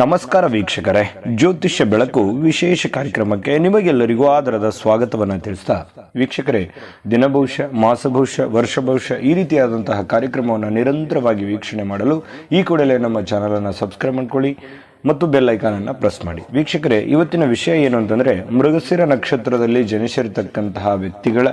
ನಮಸ್ಕಾರ ವೀಕ್ಷಕರೇ. ಜ್ಯೋತಿಷ್ಯ ಬೆಳಕು ವಿಶೇಷ ಕಾರ್ಯಕ್ರಮಕ್ಕೆ ನಿಮಗೆಲ್ಲರಿಗೂ ಆದರದ ಸ್ವಾಗತವನ್ನು ತಿಳಿಸ್ತಾ ವೀಕ್ಷಕರೇ ದಿನ ಭವಿಷ್ಯ ಮಾಸ ಭವಿಷ್ಯ ವರ್ಷ ಭವಿಷ್ಯ ಈ ರೀತಿಯಾದಂತಹ ಕಾರ್ಯಕ್ರಮವನ್ನು ನಿರಂತರವಾಗಿ ವೀಕ್ಷಣೆ ಮಾಡಲು ಈ ಕೂಡಲೇ ನಮ್ಮ ಚಾನಲನ್ನು ಸಬ್ಸ್ಕ್ರೈಬ್ ಮಾಡ್ಕೊಳ್ಳಿ ಮತ್ತು ಬೆಲ್ ಐಕಾನನ್ನು ಪ್ರೆಸ್ ಮಾಡಿ. ವೀಕ್ಷಕರೇ, ಇವತ್ತಿನ ವಿಷಯ ಏನು ಅಂತಂದರೆ ಮೃಗಶಿರ ನಕ್ಷತ್ರದಲ್ಲಿ ಜನಿಸಿರತಕ್ಕಂತಹ ವ್ಯಕ್ತಿಗಳ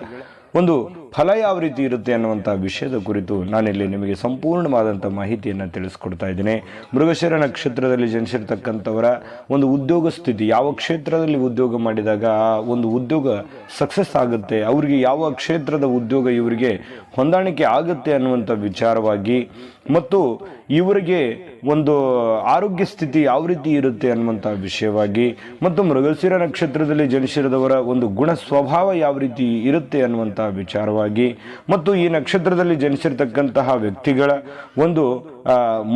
ಒಂದು ಫಲ ಯಾವ ರೀತಿ ಇರುತ್ತೆ ಅನ್ನುವಂಥ ವಿಷಯದ ಕುರಿತು ನಾನಿಲ್ಲಿ ನಿಮಗೆ ಸಂಪೂರ್ಣವಾದಂಥ ಮಾಹಿತಿಯನ್ನು ತಿಳಿಸ್ಕೊಡ್ತಾ ಇದ್ದೇನೆ. ಮೃಗಶಿರ ನಕ್ಷತ್ರದಲ್ಲಿ ಜನಿಸಿರ್ತಕ್ಕಂಥವರ ಒಂದು ಉದ್ಯೋಗ ಸ್ಥಿತಿ, ಯಾವ ಕ್ಷೇತ್ರದಲ್ಲಿ ಉದ್ಯೋಗ ಮಾಡಿದಾಗ ಆ ಒಂದು ಉದ್ಯೋಗ ಸಕ್ಸಸ್ ಆಗುತ್ತೆ, ಅವರಿಗೆ ಯಾವ ಕ್ಷೇತ್ರದ ಉದ್ಯೋಗ ಇವರಿಗೆ ಹೊಂದಾಣಿಕೆ ಆಗುತ್ತೆ ಅನ್ನುವಂಥ ವಿಚಾರವಾಗಿ, ಮತ್ತು ಇವರಿಗೆ ಒಂದು ಆರೋಗ್ಯ ಸ್ಥಿತಿ ಯಾವ ರೀತಿ ಇರುತ್ತೆ ಅನ್ನುವಂಥ ವಿಷಯವಾಗಿ, ಮತ್ತು ಮೃಗಶಿರ ನಕ್ಷತ್ರದಲ್ಲಿ ಜನಿಸಿರದವರ ಒಂದು ಗುಣ ಸ್ವಭಾವ ಯಾವ ರೀತಿ ಇರುತ್ತೆ ಅನ್ನುವಂಥ ವಿಚಾರವಾಗಿ ಮತ್ತು ಈ ನಕ್ಷತ್ರದಲ್ಲಿ ಜನಿಸಿರ್ತಕ್ಕಂತಹ ವ್ಯಕ್ತಿಗಳ ಒಂದು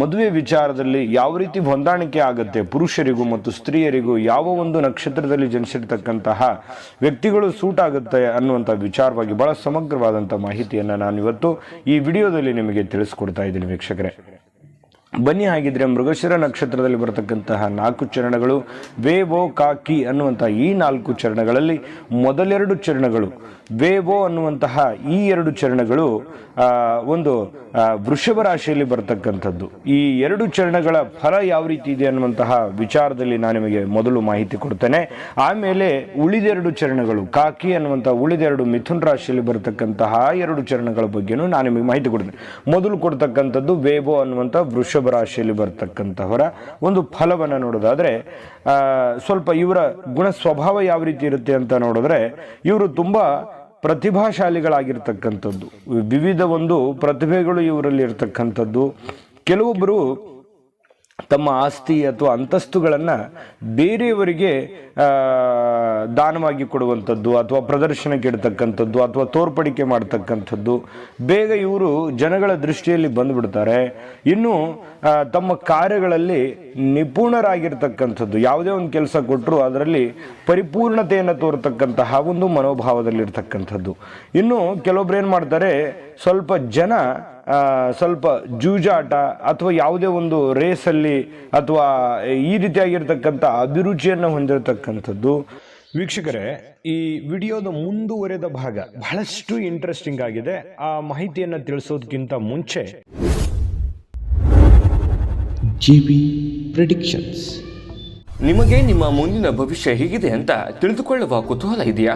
ಮದುವೆ ವಿಚಾರದಲ್ಲಿ ಯಾವ ರೀತಿ ಹೊಂದಾಣಿಕೆ ಆಗುತ್ತೆ, ಪುರುಷರಿಗೂ ಮತ್ತು ಸ್ತ್ರೀಯರಿಗೂ ಯಾವ ಒಂದು ನಕ್ಷತ್ರದಲ್ಲಿ ಜನಿಸಿರ್ತಕ್ಕಂತಹ ವ್ಯಕ್ತಿಗಳು ಸೂಟ್ ಆಗುತ್ತೆ ಅನ್ನುವಂಥ ವಿಚಾರವಾಗಿ ಬಹಳ ಸಮಗ್ರವಾದಂಥ ಮಾಹಿತಿಯನ್ನು ನಾನು ಇವತ್ತು ಈ ವಿಡಿಯೋದಲ್ಲಿ ನಿಮಗೆ ತಿಳಿಸ್ಕೊಡ್ತಾ ಇದ್ದೀನಿ ವೀಕ್ಷಕರೇ. ಬನ್ನಿ ಹಾಗಿದ್ರೆ ಮೃಗಶಿರ ನಕ್ಷತ್ರದಲ್ಲಿ ಬರತಕ್ಕಂತಹ ನಾಲ್ಕು ಚರಣಗಳು ವೇವೋ ಕಾಕಿ ಅನ್ನುವಂತಹ ಈ ನಾಲ್ಕು ಚರಣಗಳಲ್ಲಿ ಮೊದಲೆರಡು ಚರಣಗಳು ವೇವೋ ಅನ್ನುವಂತಹ ಈ ಎರಡು ಚರಣಗಳು ಒಂದು ವೃಷಭ ರಾಶಿಯಲ್ಲಿ ಬರತಕ್ಕಂಥದ್ದು. ಈ ಎರಡು ಚರಣಗಳ ಫಲ ಯಾವ ರೀತಿ ಇದೆ ಅನ್ನುವಂತಹ ವಿಚಾರದಲ್ಲಿ ನಾನು ನಿಮಗೆ ಮೊದಲು ಮಾಹಿತಿ ಕೊಡ್ತೇನೆ. ಆಮೇಲೆ ಉಳಿದೆರಡು ಚರಣಗಳು ಕಾಕಿ ಅನ್ನುವಂತಹ ಉಳಿದೆರಡು ಮಿಥುನ್ ರಾಶಿಯಲ್ಲಿ ಬರತಕ್ಕಂತಹ ಎರಡು ಚರಣಗಳ ಬಗ್ಗೆನೂ ನಾನು ನಿಮಗೆ ಮಾಹಿತಿ ಕೊಡ್ತೇನೆ. ಮೊದಲು ಕೊಡ್ತಕ್ಕಂಥದ್ದು ವೇವೋ ಅನ್ನುವಂಥ ವೃಷಭ ರಾಶಿಯಲ್ಲಿ ಬರ್ತಕ್ಕಂಥವರ ಒಂದು ಫಲವನ್ನು ನೋಡೋದಾದ್ರೆ ಸ್ವಲ್ಪ ಇವರ ಗುಣ ಸ್ವಭಾವ ಯಾವ ರೀತಿ ಇರುತ್ತೆ ಅಂತ ನೋಡಿದ್ರೆ, ಇವರು ತುಂಬ ಪ್ರತಿಭಾಶಾಲಿಗಳಾಗಿರ್ತಕ್ಕಂಥದ್ದು. ವಿವಿಧ ಒಂದು ಪ್ರತಿಭೆಗಳು ಇವರಲ್ಲಿ ಇರ್ತಕ್ಕಂಥದ್ದು. ಕೆಲವೊಬ್ಬರು ತಮ್ಮ ಆಸ್ತಿ ಅಥವಾ ಅಂತಸ್ತುಗಳನ್ನು ಬೇರೆಯವರಿಗೆ ದಾನವಾಗಿ ಕೊಡುವಂಥದ್ದು ಅಥವಾ ಪ್ರದರ್ಶನಕ್ಕೆ ಇಡ್ತಕ್ಕಂಥದ್ದು ಅಥವಾ ತೋರ್ಪಡಿಕೆ ಮಾಡ್ತಕ್ಕಂಥದ್ದು, ಬೇಗ ಇವರು ಜನಗಳ ದೃಷ್ಟಿಯಲ್ಲಿ ಬಂದುಬಿಡ್ತಾರೆ. ಇನ್ನು ತಮ್ಮ ಕಾರ್ಯಗಳಲ್ಲಿ ನಿಪುಣರಾಗಿರ್ತಕ್ಕಂಥದ್ದು, ಯಾವುದೇ ಒಂದು ಕೆಲಸ ಕೊಟ್ಟರು ಅದರಲ್ಲಿ ಪರಿಪೂರ್ಣತೆಯನ್ನು ತೋರ್ತಕ್ಕಂತಹ ಒಂದು ಮನೋಭಾವದಲ್ಲಿರ್ತಕ್ಕಂಥದ್ದು. ಇನ್ನು ಕೆಲವೊಬ್ರು ಏನು ಮಾಡ್ತಾರೆ, ಸ್ವಲ್ಪ ಜನ ಸ್ವಲ್ಪ ಜೂಜಾಟ ಅಥವಾ ಯಾವುದೇ ಒಂದು ರೇಸಲ್ಲಿ ಅಥವಾ ಈ ರೀತಿಯಾಗಿರ್ತಕ್ಕಂಥ ಅಭಿರುಚಿಯನ್ನು ಹೊಂದಿರತಕ್ಕಂಥದ್ದು. ವೀಕ್ಷಕರೇ ಈ ವಿಡಿಯೋದ ಮುಂದುವರೆದ ಭಾಗ ಬಹಳಷ್ಟು ಇಂಟ್ರೆಸ್ಟಿಂಗ್ ಆಗಿದೆ. ಆ ಮಾಹಿತಿಯನ್ನು ತಿಳಿಸೋದಕ್ಕಿಂತ ಮುಂಚೆ ಜಿ ಪ್ರಿಡಿಕ್ಷನ್ಸ್ ನಿಮಗೆ ನಿಮ್ಮ ಮುಂದಿನ ಭವಿಷ್ಯ ಹೇಗಿದೆ ಅಂತ ತಿಳಿದುಕೊಳ್ಳುವ ಕುತೂಹಲ ಇದೆಯಾ?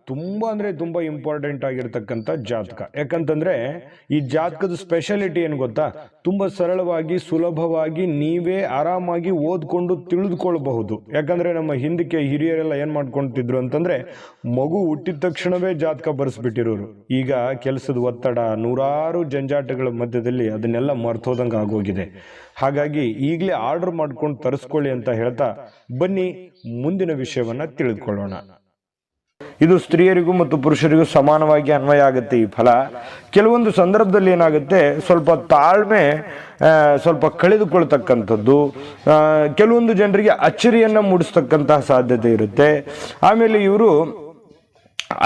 ತುಂಬ ಅಂದರೆ ತುಂಬ ಇಂಪಾರ್ಟೆಂಟ್ ಆಗಿರ್ತಕ್ಕಂಥ ಜಾತಕ. ಯಾಕಂತಂದರೆ ಈ ಜಾತಕದ ಸ್ಪೆಷಾಲಿಟಿ ಏನು ಗೊತ್ತಾ? ತುಂಬ ಸರಳವಾಗಿ, ಸುಲಭವಾಗಿ ನೀವೇ ಆರಾಮಾಗಿ ಓದ್ಕೊಂಡು ತಿಳಿದುಕೊಳ್ಬಹುದು. ಯಾಕಂದರೆ ನಮ್ಮ ಹಿಂದಕ್ಕೆ ಹಿರಿಯರೆಲ್ಲ ಏನು ಮಾಡ್ಕೊಳ್ತಿದ್ರು ಅಂತಂದರೆ ಮಗು ಹುಟ್ಟಿದ ತಕ್ಷಣವೇ ಜಾತಕ ಬರೆಸ್ಬಿಟ್ಟಿರೋರು. ಈಗ ಕೆಲಸದ ಒತ್ತಡ, ನೂರಾರು ಜಂಜಾಟಗಳ ಮಧ್ಯದಲ್ಲಿ ಅದನ್ನೆಲ್ಲ ಮರ್ತೋದಂಗೆ ಆಗೋಗಿದೆ. ಹಾಗಾಗಿ ಈಗಲೇ ಆರ್ಡರ್ ಮಾಡ್ಕೊಂಡು ತರಿಸ್ಕೊಳ್ಳಿ ಅಂತ ಹೇಳ್ತಾ ಬನ್ನಿ ಮುಂದಿನ ವಿಷಯವನ್ನು ತಿಳಿದುಕೊಳ್ಳೋಣ. ಇದು ಸ್ತ್ರೀಯರಿಗೂ ಮತ್ತು ಪುರುಷರಿಗೂ ಸಮಾನವಾಗಿ ಅನ್ವಯ ಆಗುತ್ತೆ ಈ ಫಲ. ಕೆಲವೊಂದು ಸಂದರ್ಭದಲ್ಲಿ ಏನಾಗುತ್ತೆ, ಸ್ವಲ್ಪ ತಾಳ್ಮೆ ಸ್ವಲ್ಪ ಕಳೆದುಕೊಳ್ತಕ್ಕಂಥದ್ದು ಕೆಲವೊಂದು ಜನರಿಗೆ ಅಚ್ಚರಿಯನ್ನು ಮೂಡಿಸ್ತಕ್ಕಂತಹ ಸಾಧ್ಯತೆ ಇರುತ್ತೆ. ಆಮೇಲೆ ಇವರು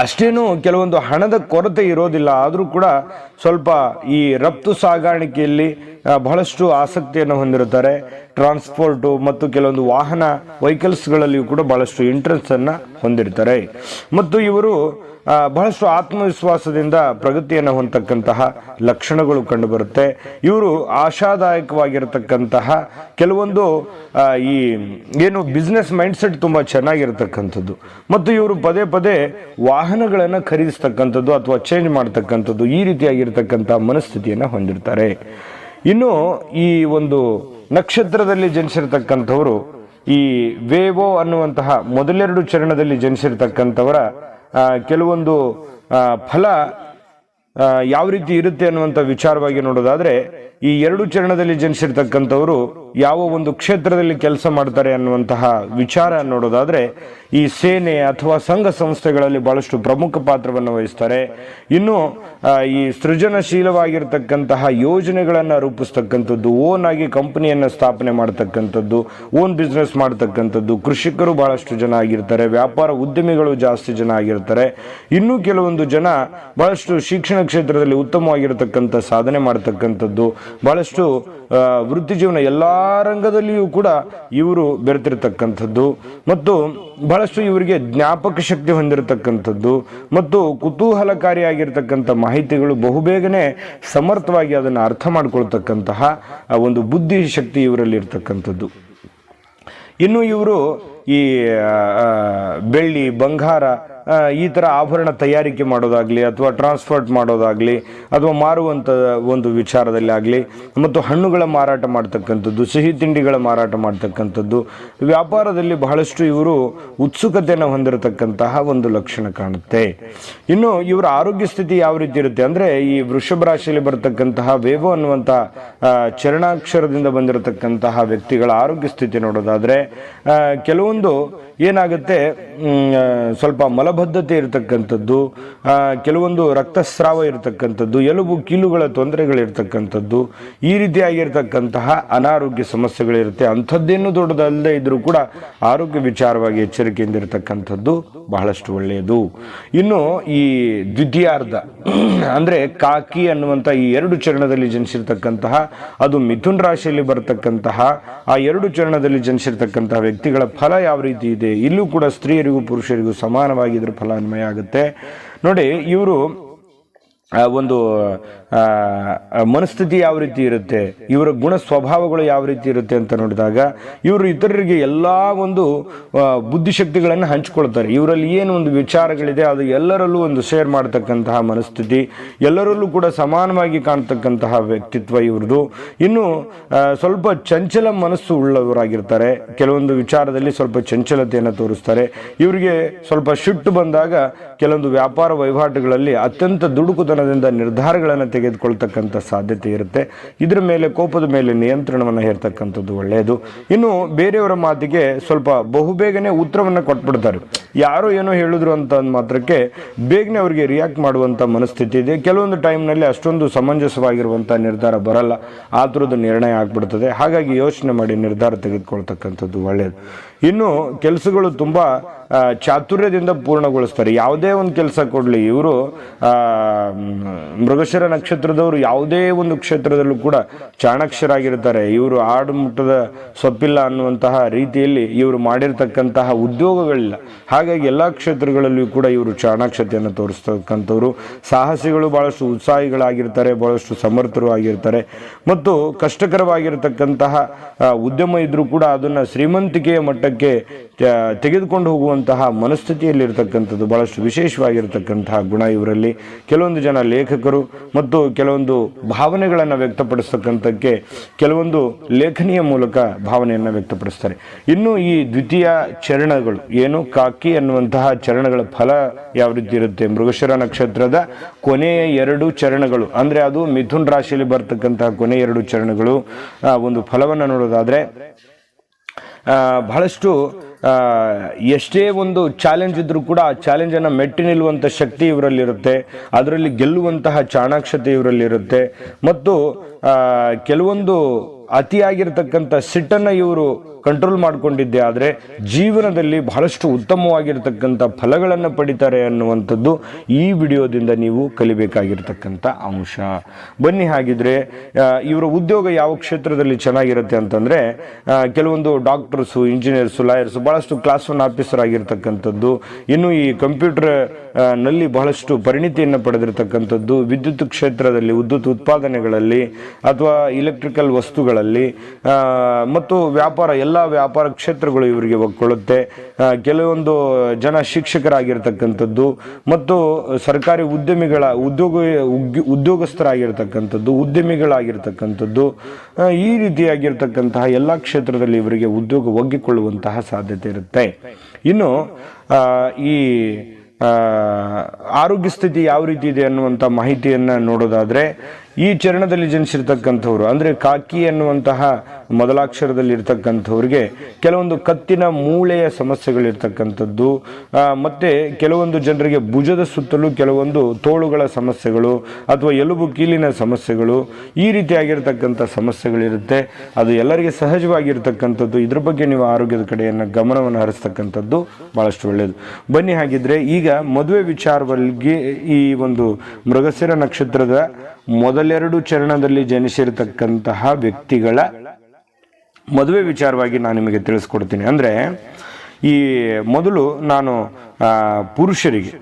ಅಷ್ಟೇನು ಕೆಲವೊಂದು ಹಣದ ಕೊರತೆ ಇರೋದಿಲ್ಲ. ಆದರೂ ಕೂಡ ಸ್ವಲ್ಪ ಈ ರಫ್ತು ಸಾಗಾಣಿಕೆಯಲ್ಲಿ ಬಹಳಷ್ಟು ಆಸಕ್ತಿಯನ್ನು ಹೊಂದಿರುತ್ತಾರೆ. ಟ್ರಾನ್ಸ್ಪೋರ್ಟು ಮತ್ತು ಕೆಲವೊಂದು ವಾಹನ ವೆಹಿಕಲ್ಸ್ಗಳಲ್ಲಿಯೂ ಕೂಡ ಬಹಳಷ್ಟು ಇಂಟ್ರೆಸ್ಟ್ ಅನ್ನ ಹೊಂದಿರ್ತಾರೆ. ಮತ್ತು ಇವರು ಬಹಳಷ್ಟು ಆತ್ಮವಿಶ್ವಾಸದಿಂದ ಪ್ರಗತಿಯನ್ನು ಹೊಂದತಕ್ಕಂತಹ ಲಕ್ಷಣಗಳು ಕಂಡುಬರುತ್ತೆ. ಇವರು ಆಶಾದಾಯಕವಾಗಿರತಕ್ಕಂತಹ ಕೆಲವೊಂದು ಈ, ಏನು ಬಿಸ್ನೆಸ್ ಮೈಂಡ್ಸೆಟ್ ತುಂಬ ಚೆನ್ನಾಗಿರತಕ್ಕಂಥದ್ದು. ಮತ್ತು ಇವರು ಪದೇ ಪದೇ ವಾಹನಗಳನ್ನು ಖರೀದಿಸ್ತಕ್ಕಂಥದ್ದು ಅಥವಾ ಚೇಂಜ್ ಮಾಡ್ತಕ್ಕಂಥದ್ದು ಈ ರೀತಿಯಾಗಿರ್ತಕ್ಕಂಥ ಮನಸ್ಥಿತಿಯನ್ನು ಹೊಂದಿರ್ತಾರೆ. ಇನ್ನು ಈ ಒಂದು ನಕ್ಷತ್ರದಲ್ಲಿ ಜನಿಸಿರ್ತಕ್ಕಂಥವರು ಈ ವೇವೋ ಅನ್ನುವಂತಹ ಮೊದಲೆರಡು ಚರಣದಲ್ಲಿ ಜನಿಸಿರ್ತಕ್ಕಂಥವರ ಕೆಲವೊಂದು ಫಲ ಯಾವ ರೀತಿ ಇರುತ್ತೆ ಅನ್ನುವಂಥ ವಿಚಾರವಾಗಿ ನೋಡೋದಾದ್ರೆ, ಈ ಎರಡು ಚರಣದಲ್ಲಿ ಜನಿಸಿರ್ತಕ್ಕಂಥವರು ಯಾವ ಒಂದು ಕ್ಷೇತ್ರದಲ್ಲಿ ಕೆಲಸ ಮಾಡ್ತಾರೆ ಅನ್ನುವಂತಹ ವಿಚಾರ ನೋಡೋದಾದ್ರೆ, ಈ ಸೇನೆ ಅಥವಾ ಸಂಘ ಸಂಸ್ಥೆಗಳಲ್ಲಿ ಬಹಳಷ್ಟು ಪ್ರಮುಖ ಪಾತ್ರವನ್ನು ವಹಿಸ್ತಾರೆ. ಇನ್ನು ಈ ಸೃಜನಶೀಲವಾಗಿರ್ತಕ್ಕಂತಹ ಯೋಜನೆಗಳನ್ನು ರೂಪಿಸ್ತಕ್ಕಂಥದ್ದು, ಓನ್ ಆಗಿ ಕಂಪನಿಯನ್ನು ಸ್ಥಾಪನೆ ಮಾಡ್ತಕ್ಕಂಥದ್ದು, ಓನ್ ಬಿಸ್ನೆಸ್ ಮಾಡ್ತಕ್ಕಂಥದ್ದು, ಕೃಷಿಕರು ಬಹಳಷ್ಟು ಜನ ಆಗಿರ್ತಾರೆ, ವ್ಯಾಪಾರ ಉದ್ಯಮಿಗಳು ಜಾಸ್ತಿ ಜನ ಆಗಿರ್ತಾರೆ. ಇನ್ನೂ ಕೆಲವೊಂದು ಜನ ಬಹಳಷ್ಟು ಶಿಕ್ಷಣ ಕ್ಷೇತ್ರದಲ್ಲಿ ಉತ್ತಮವಾಗಿರತಕ್ಕಂಥ ಸಾಧನೆ ಮಾಡತಕ್ಕಂಥದ್ದು ಬಹಳಷ್ಟು ವೃತ್ತಿ ಜೀವನ ಎಲ್ಲ ರಂಗದಲ್ಲಿಯೂ ಕೂಡ ಇವರು ಬೆರೆತಿರ್ತಕ್ಕಂಥದ್ದು. ಮತ್ತು ಬಹಳಷ್ಟು ಇವರಿಗೆ ಜ್ಞಾಪಕ ಶಕ್ತಿ ಹೊಂದಿರತಕ್ಕಂಥದ್ದು. ಮತ್ತು ಕುತೂಹಲಕಾರಿಯಾಗಿರ್ತಕ್ಕಂಥ ಮಾಹಿತಿಗಳು ಬಹುಬೇಗನೆ ಸಮರ್ಥವಾಗಿ ಅದನ್ನು ಅರ್ಥ ಮಾಡಿಕೊಳ್ತಕ್ಕಂತಹ ಒಂದು ಬುದ್ಧಿ ಶಕ್ತಿ ಇವರಲ್ಲಿ ಇರ್ತಕ್ಕಂಥದ್ದು. ಇನ್ನು ಇವರು ಈ ಬೆಳ್ಳಿ, ಬಂಗಾರ ಈ ಥರ ಆಭರಣ ತಯಾರಿಕೆ ಮಾಡೋದಾಗಲಿ ಅಥವಾ ಟ್ರಾನ್ಸ್ಪೋರ್ಟ್ ಮಾಡೋದಾಗಲಿ ಅಥವಾ ಮಾರುವಂಥ ಒಂದು ವಿಚಾರದಲ್ಲಿ ಆಗಲಿ ಮತ್ತು ಹಣ್ಣುಗಳ ಮಾರಾಟ ಮಾಡ್ತಕ್ಕಂಥದ್ದು, ಸಿಹಿ ತಿಂಡಿಗಳ ಮಾರಾಟ ಮಾಡ್ತಕ್ಕಂಥದ್ದು, ವ್ಯಾಪಾರದಲ್ಲಿ ಬಹಳಷ್ಟು ಇವರು ಉತ್ಸುಕತೆಯನ್ನು ಹೊಂದಿರತಕ್ಕಂತಹ ಒಂದು ಲಕ್ಷಣ ಕಾಣುತ್ತೆ. ಇನ್ನು ಇವರ ಆರೋಗ್ಯ ಸ್ಥಿತಿ ಯಾವ ರೀತಿ ಇರುತ್ತೆ ಅಂದರೆ ಈ ವೃಷಭ ರಾಶಿಯಲ್ಲಿ ಬರತಕ್ಕಂತಹ ವೇವೋ ಅನ್ನುವಂಥ ಚರಣಾಕ್ಷರದಿಂದ ಬಂದಿರತಕ್ಕಂತಹ ವ್ಯಕ್ತಿಗಳ ಆರೋಗ್ಯ ಸ್ಥಿತಿ ನೋಡೋದಾದ್ರೆ ಕೆಲವೊಂದು ಏನಾಗುತ್ತೆ? ಸ್ವಲ್ಪ ಮಲಬದ್ಧತೆ ಇರತಕ್ಕಂಥದ್ದು ಕೆಲವೊಂದು ರಕ್ತಸ್ರಾವ ಇರತಕ್ಕಂಥದ್ದು, ಎಲುಬು ಕೀಲುಗಳ ತೊಂದರೆಗಳಿರ್ತಕ್ಕಂಥದ್ದು, ಈ ರೀತಿಯಾಗಿರ್ತಕ್ಕಂತಹ ಅನಾರೋಗ್ಯ ಸಮಸ್ಯೆಗಳಿರುತ್ತೆ. ಅಂಥದ್ದೇನು ದೊಡ್ಡದಲ್ಲದೆ ಇದ್ರೂ ಕೂಡ ಆರೋಗ್ಯ ವಿಚಾರವಾಗಿ ಎಚ್ಚರಿಕೆಯಿಂದ ಇರತಕ್ಕಂಥದ್ದು ಬಹಳಷ್ಟು ಒಳ್ಳೆಯದು. ಇನ್ನು ಈ ದ್ವಿತೀಯಾರ್ಧ, ಅಂದ್ರೆ ಕಾಕಿ ಅನ್ನುವಂಥ ಈ ಎರಡು ಚರಣದಲ್ಲಿ ಜನಿಸಿರ್ತಕ್ಕಂತಹ, ಅದು ಮಿಥುನ್ ರಾಶಿಯಲ್ಲಿ ಬರತಕ್ಕಂತಹ, ಆ ಎರಡು ಚರಣದಲ್ಲಿ ಜನಿಸಿರ್ತಕ್ಕಂತಹ ವ್ಯಕ್ತಿಗಳ ಫಲ ಯಾವ ರೀತಿ ಇದೆ? ಇಲ್ಲೂ ಕೂಡ ಸ್ತ್ರೀಯರಿಗೂ ಪುರುಷರಿಗೂ ಸಮಾನವಾಗಿ ಇದ್ರ ಫಲ ಅನ್ವಯ ಆಗುತ್ತೆ. ನೋಡಿ ಇವರು ಒಂದು ಮನಸ್ಥಿತಿ ಯಾವ ರೀತಿ ಇರುತ್ತೆ, ಇವರ ಗುಣ ಸ್ವಭಾವಗಳು ಯಾವ ರೀತಿ ಇರುತ್ತೆ ಅಂತ ನೋಡಿದಾಗ, ಇವರು ಇತರರಿಗೆ ಎಲ್ಲ ಒಂದು ಬುದ್ಧಿಶಕ್ತಿಗಳನ್ನು ಹಂಚ್ಕೊಳ್ತಾರೆ. ಇವರಲ್ಲಿ ಏನು ಒಂದು ವಿಚಾರಗಳಿದೆ, ಅದು ಎಲ್ಲರಲ್ಲೂ ಒಂದು ಶೇರ್ ಮಾಡತಕ್ಕಂತಹ ಮನಸ್ಥಿತಿ, ಎಲ್ಲರಲ್ಲೂ ಕೂಡ ಸಮಾನವಾಗಿ ಕಾಣ್ತಕ್ಕಂತಹ ವ್ಯಕ್ತಿತ್ವ ಇವ್ರದ್ದು ಇನ್ನು ಸ್ವಲ್ಪ ಚಂಚಲ ಮನಸ್ಸು ಉಳ್ಳವರಾಗಿರ್ತಾರೆ. ಕೆಲವೊಂದು ವಿಚಾರದಲ್ಲಿ ಸ್ವಲ್ಪ ಚಂಚಲತೆಯನ್ನು ತೋರಿಸ್ತಾರೆ. ಇವರಿಗೆ ಸ್ವಲ್ಪ ಶಿಟ್ಟು ಬಂದಾಗ, ಕೆಲವೊಂದು ವ್ಯಾಪಾರ ವಹಿವಾಟುಗಳಲ್ಲಿ ಅತ್ಯಂತ ದುಡುಕುತನದಿಂದ ನಿರ್ಧಾರಗಳನ್ನು ತೆಗೆದುಕೊಳ್ತಕ್ಕಂಥ ಸಾಧ್ಯತೆ ಇರುತ್ತೆ. ಇದರ ಮೇಲೆ ಕೋಪದ ಮೇಲೆ ನಿಯಂತ್ರಣವನ್ನು ಹೇರ್ತಕ್ಕಂಥದ್ದು ಒಳ್ಳೆಯದು. ಇನ್ನು ಬೇರೆಯವರ ಮಾತಿಗೆ ಸ್ವಲ್ಪ ಬಹುಬೇಗನೆ ಉತ್ತರವನ್ನು ಕೊಟ್ಬಿಡ್ತಾರೆ. ಯಾರೋ ಏನೋ ಹೇಳಿದ್ರು ಅಂತ ಮಾತ್ರಕ್ಕೆ ಬೇಗನೆ ಅವರಿಗೆ ರಿಯಾಕ್ಟ್ ಮಾಡುವಂಥ ಮನಸ್ಥಿತಿ ಇದೆ. ಕೆಲವೊಂದು ಟೈಮ್ನಲ್ಲಿ ಅಷ್ಟೊಂದು ಸಮಂಜಸವಾಗಿರುವಂಥ ನಿರ್ಧಾರ ಬರಲ್ಲ. ಆ ಥರದ ನಿರ್ಣಯ ಆಗ್ಬಿಡ್ತದೆ. ಹಾಗಾಗಿ ಯೋಚನೆ ಮಾಡಿ ನಿರ್ಧಾರ ತೆಗೆದುಕೊಳ್ತಕ್ಕಂಥದ್ದು ಒಳ್ಳೆಯದು. ಇನ್ನು ಕೆಲಸಗಳು ತುಂಬ ಚಾತುರ್ಯದಿಂದ ಪೂರ್ಣಗೊಳಿಸ್ತಾರೆ. ಯಾವುದೇ ಒಂದು ಕೆಲಸ ಕೊಡಲಿ, ಇವರು ಮೃಗಶಿರ ನಕ್ಷತ್ರದವರು ಯಾವುದೇ ಒಂದು ಕ್ಷೇತ್ರದಲ್ಲೂ ಕೂಡ ಚಾಣಾಕ್ಷರಾಗಿರ್ತಾರೆ. ಇವರು ಆಡು ಮುಟ್ಟದ ಸೊಪ್ಪಿಲ್ಲ ಅನ್ನುವಂತಹ ರೀತಿಯಲ್ಲಿ ಇವರು ಮಾಡಿರ್ತಕ್ಕಂತಹ ಉದ್ಯೋಗಗಳಿಲ್ಲ. ಹಾಗಾಗಿ ಎಲ್ಲ ಕ್ಷೇತ್ರಗಳಲ್ಲಿಯೂ ಕೂಡ ಇವರು ಚಾಣಾಕ್ಷತೆಯನ್ನು ತೋರಿಸ್ತಕ್ಕಂಥವ್ರು. ಸಾಹಸಿಗಳು ಭಾಳಷ್ಟು ಉತ್ಸಾಹಿಗಳಾಗಿರ್ತಾರೆ, ಬಹಳಷ್ಟು ಸಮರ್ಥರು ಆಗಿರ್ತಾರೆ. ಮತ್ತು ಕಷ್ಟಕರವಾಗಿರತಕ್ಕಂತಹ ಉದ್ಯಮ ಇದ್ರೂ ಕೂಡ ಅದನ್ನು ಶ್ರೀಮಂತಿಕೆಯ ಮಟ್ಟಕ್ಕೆ ಆ, ತೆಗೆದುಕೊಂಡು ಹೋಗುವಂತಹ ಮನಸ್ಥಿತಿಯಲ್ಲಿರತಕ್ಕಂಥದ್ದು ಬಹಳಷ್ಟು ವಿಶೇಷವಾಗಿರ್ತಕ್ಕಂತಹ ಗುಣ ಇವರಲ್ಲಿ. ಕೆಲವೊಂದು ಜನ ಲೇಖಕರು ಮತ್ತು ಕೆಲವೊಂದು ಭಾವನೆಗಳನ್ನು ವ್ಯಕ್ತಪಡಿಸ್ತಕ್ಕಂಥಕ್ಕೆ ಕೆಲವೊಂದು ಲೇಖನಿಯ ಮೂಲಕ ಭಾವನೆಯನ್ನು ವ್ಯಕ್ತಪಡಿಸ್ತಾರೆ. ಇನ್ನು ಈ ದ್ವಿತೀಯ ಚರಣಗಳು ಏನು? ಕಾಕಿ ಅನ್ನುವಂತಹ ಚರಣಗಳ ಫಲ ಯಾವ ರೀತಿ ಇರುತ್ತೆ? ಮೃಗಶಿರ ನಕ್ಷತ್ರದ ಕೊನೆಯ ಎರಡು ಚರಣಗಳು. ಅಂದರೆ ಅದು ಮಿಥುನ್ ರಾಶಿಯಲ್ಲಿ ಬರ್ತಕ್ಕಂತಹ ಕೊನೆಯ ಎರಡು ಚರಣಗಳು. ಒಂದು ಫಲವನ್ನು ನೋಡೋದಾದ್ರೆ ಬಹಳಷ್ಟು ಎಷ್ಟೇ ಒಂದು ಚಾಲೆಂಜ್ ಇದ್ದರೂ ಕೂಡ ಆ ಚಾಲೆಂಜನ್ನು ಮೆಟ್ಟಿ ನಿಲ್ಲುವಂಥ ಶಕ್ತಿ ಇವರಲ್ಲಿರುತ್ತೆ. ಅದರಲ್ಲಿ ಗೆಲ್ಲುವಂತಹ ಚಾಣಾಕ್ಷತೆ ಇವರಲ್ಲಿರುತ್ತೆ. ಮತ್ತು ಕೆಲವೊಂದು ಅತಿಯಾಗಿರ್ತಕ್ಕಂಥ ಸಿಟ್ಟನ್ನು ಇವರು ಕಂಟ್ರೋಲ್ ಮಾಡಿಕೊಂಡಿದ್ದೆ, ಆದರೆ ಜೀವನದಲ್ಲಿ ಬಹಳಷ್ಟು ಉತ್ತಮವಾಗಿರತಕ್ಕಂಥ ಫಲಗಳನ್ನು ಪಡಿತಾರೆ ಅನ್ನುವಂಥದ್ದು ಈ ವಿಡಿಯೋದಿಂದ ನೀವು ಕಲಿಬೇಕಾಗಿರ್ತಕ್ಕಂಥ ಅಂಶ. ಬನ್ನಿ ಹಾಗಿದ್ರೆ ಇವರ ಉದ್ಯೋಗ ಯಾವ ಕ್ಷೇತ್ರದಲ್ಲಿ ಚೆನ್ನಾಗಿರುತ್ತೆ ಅಂತಂದರೆ ಕೆಲವೊಂದು ಡಾಕ್ಟರ್ಸು, ಇಂಜಿನಿಯರ್ಸು, ಲಾಯರ್ಸು ಬಹಳಷ್ಟು ಕ್ಲಾಸ್ ಒನ್ ಆಫೀಸರ್ ಆಗಿರ್ತಕ್ಕಂಥದ್ದು, ಇನ್ನು ಈ ಕಂಪ್ಯೂಟರ್ನಲ್ಲಿ ಬಹಳಷ್ಟು ಪರಿಣಿತಿಯನ್ನು ಪಡೆದಿರತಕ್ಕಂಥದ್ದು, ವಿದ್ಯುತ್ ಕ್ಷೇತ್ರದಲ್ಲಿ, ವಿದ್ಯುತ್ ಉತ್ಪಾದನೆಗಳಲ್ಲಿ ಅಥವಾ ಇಲೆಕ್ಟ್ರಿಕಲ್ ವಸ್ತುಗಳಲ್ಲಿ ಮತ್ತು ವ್ಯಾಪಾರ ಎಲ್ಲ ವ್ಯಾಪಾರ ಕ್ಷೇತ್ರಗಳು ಇವರಿಗೆ ಒಗ್ಕೊಳ್ಳುತ್ತೆ ಕೆಲವೊಂದು ಜನ ಶಿಕ್ಷಕರಾಗಿರ್ತಕ್ಕಂಥದ್ದು ಮತ್ತು ಸರ್ಕಾರಿ ಉದ್ಯಮಿಗಳ ಉದ್ಯೋಗ ಉದ್ಯೋಗಸ್ಥರಾಗಿರ್ತಕ್ಕಂಥದ್ದು, ಉದ್ಯಮಿಗಳಾಗಿರ್ತಕ್ಕಂಥದ್ದು ಈ ರೀತಿಯಾಗಿರ್ತಕ್ಕಂತಹ ಎಲ್ಲ ಕ್ಷೇತ್ರದಲ್ಲಿ ಇವರಿಗೆ ಉದ್ಯೋಗ ಒಗ್ಗಿಕೊಳ್ಳುವಂತಹ ಸಾಧ್ಯತೆ ಇರುತ್ತೆ. ಇನ್ನು ಈ ಆರೋಗ್ಯ ಸ್ಥಿತಿ ಯಾವ ರೀತಿ ಇದೆ ಅನ್ನುವಂಥ ಮಾಹಿತಿಯನ್ನು ನೋಡೋದಾದ್ರೆ ಈ ಚರಣದಲ್ಲಿ ಜನಿಸಿರ್ತಕ್ಕಂಥವ್ರು, ಅಂದರೆ ಕಾಕಿ ಎನ್ನುವಂತಹ ಮೊದಲಾಕ್ಷರದಲ್ಲಿ ಇರ್ತಕ್ಕಂಥವ್ರಿಗೆ ಕೆಲವೊಂದು ಕತ್ತಿನ ಮೂಳೆಯ ಸಮಸ್ಯೆಗಳಿರ್ತಕ್ಕಂಥದ್ದು ಮತ್ತೆ ಕೆಲವೊಂದು ಜನರಿಗೆ ಭುಜದ ಸುತ್ತಲೂ ಕೆಲವೊಂದು ತೋಳುಗಳ ಸಮಸ್ಯೆಗಳು ಅಥವಾ ಎಲುಬು ಕೀಲಿನ ಸಮಸ್ಯೆಗಳು ಈ ರೀತಿಯಾಗಿರ್ತಕ್ಕಂಥ ಸಮಸ್ಯೆಗಳಿರುತ್ತೆ. ಅದು ಎಲ್ಲರಿಗೆ ಸಹಜವಾಗಿರ್ತಕ್ಕಂಥದ್ದು. ಇದ್ರ ಬಗ್ಗೆ ನೀವು ಆರೋಗ್ಯದ ಕಡೆಯನ್ನು ಗಮನವನ್ನು ಹರಿಸ್ತಕ್ಕಂಥದ್ದು ಬಹಳಷ್ಟು ಒಳ್ಳೆಯದು ಬನ್ನಿ ಹಾಗಿದ್ರೆ ಈಗ ಮದುವೆ ವಿಚಾರವಾಗಿ ಈ ಒಂದು ಮೃಗಶಿರ ನಕ್ಷತ್ರದ ಮೊದಲೆರಡು ಚರಣದಲ್ಲಿ ಜನಿಸಿರತಕ್ಕಂತಹ ವ್ಯಕ್ತಿಗಳ ಮದುವೆ ವಿಚಾರವಾಗಿ ನಾನು ನಿಮಗೆ ತಿಳಿಸ್ಕೊಡ್ತೀನಿ. ಅಂದರೆ ಈ ಮೊದಲು ನಾನು ಪುರುಷರಿಗೆ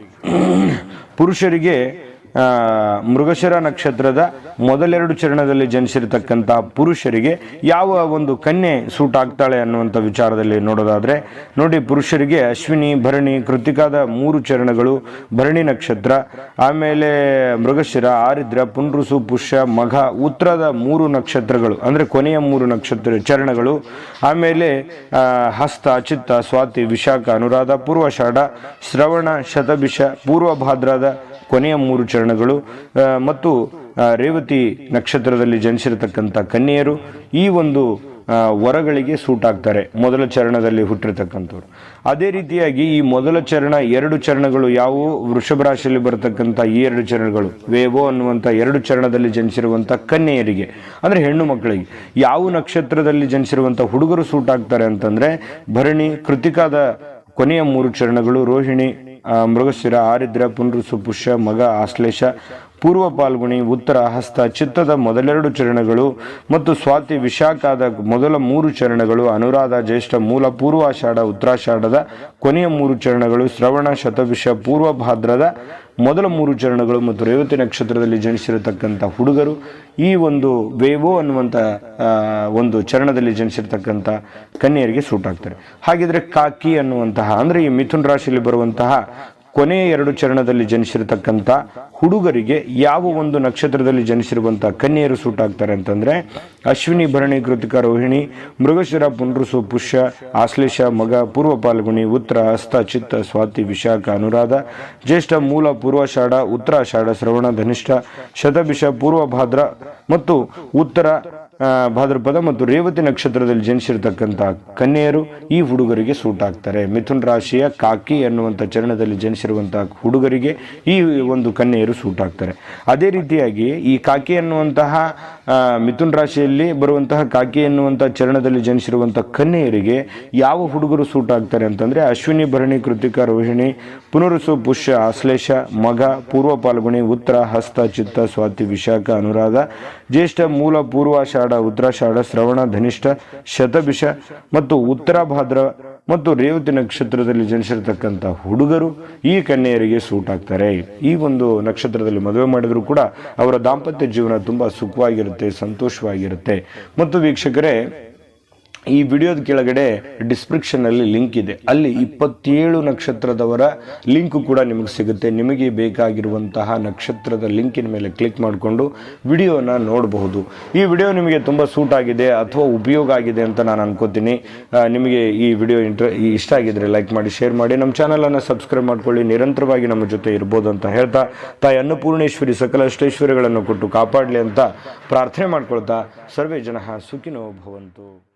ಪುರುಷರಿಗೆ ಮೃಗಶಿರ ನಕ್ಷತ್ರದ ಮೊದಲೆರಡು ಚರಣದಲ್ಲಿ ಜನಿಸಿರ್ತಕ್ಕಂಥ ಪುರುಷರಿಗೆ ಯಾವ ಒಂದು ಕನ್ಯೆ ಸೂಟ್ ಆಗ್ತಾಳೆ ಅನ್ನುವಂಥ ವಿಚಾರದಲ್ಲಿ ನೋಡೋದಾದ್ರೆ, ನೋಡಿ ಪುರುಷರಿಗೆ ಅಶ್ವಿನಿ, ಭರಣಿ, ಕೃತಿಕಾದ ಮೂರು ಚರಣಗಳು, ಭರಣಿ ನಕ್ಷತ್ರ, ಆಮೇಲೆ ಮೃಗಶಿರ, ಆರಿದ್ರ ಪುನರುಸು ಪುಷ್ಯ, ಮಘ ಉತ್ತರದ ಮೂರು ನಕ್ಷತ್ರಗಳು, ಅಂದರೆ ಕೊನೆಯ ಮೂರು ನಕ್ಷತ್ರ ಚರಣಗಳು, ಆಮೇಲೆ ಹಸ್ತ, ಚಿತ್ತ, ಸ್ವಾತಿ, ವಿಶಾಖ, ಅನುರಾಧ, ಪೂರ್ವಷಾಢ, ಶ್ರವಣ, ಶತಭಿಷ, ಪೂರ್ವಭಾದ್ರದ ಕೊನೆಯ ಮೂರು ಚರಣಗಳು ಮತ್ತು ರೇವತಿ ನಕ್ಷತ್ರದಲ್ಲಿ ಜನಿಸಿರತಕ್ಕಂಥ ಕನ್ಯೆಯರು ಈ ಒಂದು ವರಗಳಿಗೆ ಸೂಟ್ ಆಗ್ತಾರೆ ಮೊದಲ ಚರಣದಲ್ಲಿ ಹುಟ್ಟಿರ್ತಕ್ಕಂಥವ್ರು. ಅದೇ ರೀತಿಯಾಗಿ ಈ ಮೊದಲ ಚರಣ ಎರಡು ಚರಣಗಳು ಯಾವುವು? ವೃಷಭ ರಾಶಿಯಲ್ಲಿ ಬರತಕ್ಕಂಥ ಈ ಎರಡು ಚರಣಗಳು, ವೇವೋ ಅನ್ನುವಂಥ ಎರಡು ಚರಣದಲ್ಲಿ ಜನಿಸಿರುವಂಥ ಕನ್ಯೆಯರಿಗೆ, ಅಂದರೆ ಹೆಣ್ಣು ಮಕ್ಕಳಿಗೆ. ಯಾವ ನಕ್ಷತ್ರದಲ್ಲಿ ಜನಿಸಿರುವಂಥ ಹುಡುಗರು ಸೂಟ್ ಆಗ್ತಾರೆ ಅಂತಂದರೆ ಭರಣಿ, ಕೃತಿಕಾದ ಕೊನೆಯ ಮೂರು ಚರಣಗಳು ರೋಹಿಣಿ ಮೃಗಶಿರ ಆರಿದ್ರ ಪುನರುಸು ಪುಷ್ಯ ಮಗ ಆಶ್ಲೇಷ ಪೂರ್ವ ಪಾಲ್ಗುಣಿ, ಉತ್ತರ ಹಸ್ತ ಚಿತ್ತದ ಮೊದಲೆರಡು ಚರಣಗಳು ಮತ್ತು ಸ್ವಾತಿ ವಿಶಾಖಾದ ಮೊದಲ ಮೂರು ಚರಣಗಳು, ಅನುರಾಧ, ಜ್ಯೇಷ್ಠ, ಮೂಲ ಪೂರ್ವಾಷಾಢ, ಉತ್ತರಾಷಾಢದ ಕೊನೆಯ ಮೂರು ಚರಣಗಳು, ಶ್ರವಣ, ಶತವಿಷ, ಪೂರ್ವ ಭಾದ್ರದ ಮೊದಲ ಮೂರು ಚರಣಗಳು ಮತ್ತು ರೇವತಿ ನಕ್ಷತ್ರದಲ್ಲಿ ಜನಿಸಿರತಕ್ಕಂಥ ಹುಡುಗರು ಈ ಒಂದು ವೇವೋ ಅನ್ನುವಂಥ ಒಂದು ಚರಣದಲ್ಲಿ ಜನಿಸಿರ್ತಕ್ಕಂಥ ಕನ್ಯರಿಗೆ ಸೂಟ್ ಆಗ್ತಾರೆ. ಹಾಗಿದ್ರೆ ಕಾಕಿ ಅನ್ನುವಂತಹ, ಅಂದರೆ ಈ ಮಿಥುನ್ ರಾಶಿಯಲ್ಲಿ ಬರುವಂತಹ ಕೊನೆಯ ಎರಡು ಚರಣದಲ್ಲಿ ಜನಿಸಿರತಕ್ಕಂಥ ಹುಡುಗರಿಗೆ ಯಾವ ಒಂದು ನಕ್ಷತ್ರದಲ್ಲಿ ಜನಿಸಿರುವಂಥ ಕನ್ಯೆಯರು ಸೂಟ್ ಅಂತಂದರೆ ಅಶ್ವಿನಿ, ಭರಣಿ, ಕೃತಿಕ, ರೋಹಿಣಿ, ಮೃಗಶಿರ ಪುನರುಸು ಪುಷ್ಯ, ಆಶ್ಲೇಷ, ಮಗ, ಪೂರ್ವ ಪಾಲ್ಗುಣಿ ಉತ್ತರ ಹಸ್ತ ಚಿತ್ತ, ಸ್ವಾತಿ, ವಿಶಾಖ, ಅನುರಾಧ, ಜ್ಯೇಷ್ಠ, ಮೂಲ ಪೂರ್ವಾಷಾಢ ಉತ್ತರಾಷಾಢ ಶ್ರವಣ, ಧನಿಷ್ಠ, ಶತಭಿಷ, ಪೂರ್ವ ಭಾದ್ರ ಮತ್ತು ಉತ್ತರ ಭಾದ್ರಪದ ಮತ್ತು ರೇವತಿ ನಕ್ಷತ್ರದಲ್ಲಿ ಜನಿಸಿರ್ತಕ್ಕಂಥ ಕನ್ಯೆಯರು ಈ ಹುಡುಗರಿಗೆ ಸೂಟ್ ಆಗ್ತಾರೆ ಮಿಥುನ್ ರಾಶಿಯ ಕಾಕಿ ಅನ್ನುವಂಥ ಚರಣದಲ್ಲಿ ಜನಿಸಿರುವಂತಹ ಹುಡುಗರಿಗೆ ಈ ಒಂದು ಕನ್ಯೆಯರು ಸೂಟ್ ಆಗ್ತಾರೆ ಅದೇ ರೀತಿಯಾಗಿ ಈ ಕಾಕಿ ಅನ್ನುವಂತಹ ಮಿಥುನ್ ರಾಶಿಯಲ್ಲಿ ಬರುವಂತಹ ಕಾಕಿ ಎನ್ನುವಂಥ ಚರಣದಲ್ಲಿ ಜನಿಸಿರುವಂಥ ಕನ್ಯೆಯರಿಗೆ ಯಾವ ಹುಡುಗರು ಸೂಟ್ ಆಗ್ತಾರೆ ಅಂತಂದ್ರೆ ಅಶ್ವಿನಿ, ಭರಣಿ, ಕೃತಿಕ, ರೋಹಿಣಿ, ಪುನರುಸು, ಪುಷ್ಯ ಆಶ್ಲೇಷ ಮಗ, ಪೂರ್ವ ಪಾಲ್ಗುಣಿ, ಉತ್ತರ, ಹಸ್ತ, ಚಿತ್ತ, ಸ್ವಾತಿ, ವಿಶಾಖ, ಅನುರಾಧ, ಜ್ಯೇಷ್ಠ, ಮೂಲ ಪೂರ್ವಾಷಾಢ ಉತ್ತರಾಷಾಢ ಶ್ರವಣ, ಧನಿಷ್ಠ, ಶತಭಿಷ ಮತ್ತು ಉತ್ತರ ಭಾದ್ರ ಮತ್ತು ರೇವತಿ ನಕ್ಷತ್ರದಲ್ಲಿ ಜನಿಸಿರ್ತಕ್ಕಂಥ ಹುಡುಗರು ಈ ಕನ್ಯೆಯರಿಗೆ ಸೂಟ್ ಆಗ್ತಾರೆ ಈ ಒಂದು ನಕ್ಷತ್ರದಲ್ಲಿ ಮದುವೆ ಮಾಡಿದ್ರು ಕೂಡ ಅವರ ದಾಂಪತ್ಯ ಜೀವನ ತುಂಬಾ ಸುಖವಾಗಿರುತ್ತೆ, ಸಂತೋಷವಾಗಿರುತ್ತೆ. ಮತ್ತು ವೀಕ್ಷಕರೇ ಈ ವಿಡಿಯೋದ ಕೆಳಗಡೆ ಡಿಸ್ಕ್ರಿಪ್ಷನ್ನಲ್ಲಿ ಲಿಂಕ್ ಇದೆ. ಅಲ್ಲಿ ಇಪ್ಪತ್ತೇಳು ನಕ್ಷತ್ರದವರ ಲಿಂಕ್ ಕೂಡ ನಿಮಗೆ ಸಿಗುತ್ತೆ. ನಿಮಗೆ ಬೇಕಾಗಿರುವಂತಹ ನಕ್ಷತ್ರದ ಲಿಂಕಿನ ಮೇಲೆ ಕ್ಲಿಕ್ ಮಾಡಿಕೊಂಡು ವಿಡಿಯೋನ ನೋಡಬಹುದು. ಈ ವಿಡಿಯೋ ನಿಮಗೆ ತುಂಬ ಸೂಟ್ ಆಗಿದೆ ಅಥವಾ ಉಪಯೋಗ ಆಗಿದೆ ಅಂತ ನಾನು ಅನ್ಕೋತೀನಿ. ನಿಮಗೆ ಈ ವಿಡಿಯೋ ಇಂಟ್ರ ಇಷ್ಟ ಆಗಿದ್ರೆ ಲೈಕ್ ಮಾಡಿ ಶೇರ್ ಮಾಡಿ. ನಮ್ಮ ಚಾನಲನ್ನು ಸಬ್ಸ್ಕ್ರೈಬ್ ಮಾಡ್ಕೊಳ್ಳಿ. ನಿರಂತರವಾಗಿ ನಮ್ಮ ಜೊತೆ ಇರ್ಬೋದು ಅಂತ ಹೇಳ್ತಾ, ತಾಯಿ ಅನ್ನಪೂರ್ಣೇಶ್ವರಿ ಸಕಲ ಅಷ್ಟೇಶ್ವರಿಗಳನ್ನು ಕೊಟ್ಟು ಕಾಪಾಡಲಿ ಅಂತ ಪ್ರಾರ್ಥನೆ ಮಾಡ್ಕೊಳ್ತಾ, ಸರ್ವೇ ಜನ ಸುಖಿನೋ ಭವಂತು.